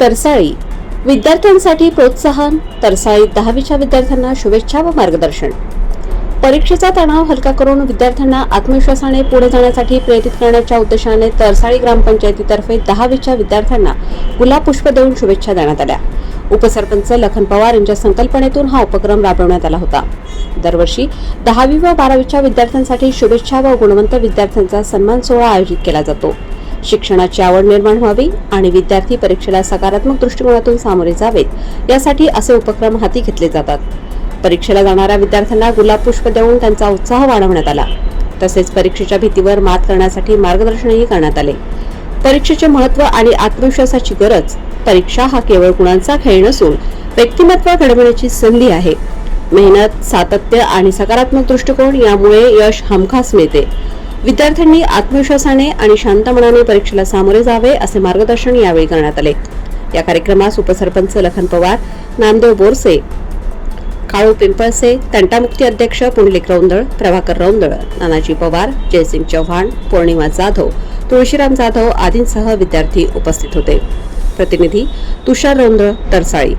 तरसाळी. विद्यार्थ्यांसाठी प्रोत्साहन तरसाळी दहावीच्या विद्यार्थ्यांना शुभेच्छा व मार्गदर्शन. परीक्षेचा तणाव हलका करून विद्यार्थ्यांना आत्मविश्वासाने पुढे जाण्यासाठी प्रेरित करण्याच्या उद्देशाने तरसाळी ग्रामपंचायतीतर्फे दहावीच्या विद्यार्थ्यांना गुलाब पुष्प देऊन शुभेच्छा देण्यात आल्या. उपसरपंच लखन पवार यांच्या संकल्पनेतून हा उपक्रम राबवण्यात आला होता. दरवर्षी दहावी व बारावीच्या विद्यार्थ्यांसाठी शुभेच्छा व गुणवंत विद्यार्थ्यांचा सन्मान सोहळा आयोजित केला जातो. शिक्षणाची आवड निर्माण व्हावी आणि विद्यार्थी परीक्षेला सकारात्मक दृष्टिकोनातून सामोरे जावेत यासाठी असे उपक्रम हाती घेतले जातात. परीक्षेला जाणाऱ्या विद्यार्थ्यांना गुलाब पुष्प देऊन त्यांचा उत्साह वाढवण्यात आला. तसेच परीक्षेच्या भीतीवर मात करण्यासाठी मार्गदर्शनही करण्यात आले. परीक्षेचे महत्त्व आणि आत्मविश्वासाची गरज परीक्षा हा केवळ गुणांचा खेळ नसून व्यक्तिमत्व घडवण्याची संधी आहे. मेहनत सातत्य आणि सकारात्मक दृष्टिकोन यामुळे यश हमखास मिळते. विद्यार्थ्यांनी आत्मविश्वासाने आणि शांत मनाने परीक्षेला सामोरे जावे असे मार्गदर्शन यावेळी करण्यात आले. या कार्यक्रमास उपसरपंच लखन पवार नामदेव बोरसे काळू पिंपळसे तंटामुक्ती अध्यक्ष पुंडलिक रौंदळ प्रभाकर रौंदळ नानाजी पवार जयसिंग चव्हाण पौर्णिमा जाधव तुळशीराम जाधव आदींसह विद्यार्थी उपस्थित होते. प्रतिनिधी तुषार रौंदळ तरसाळी.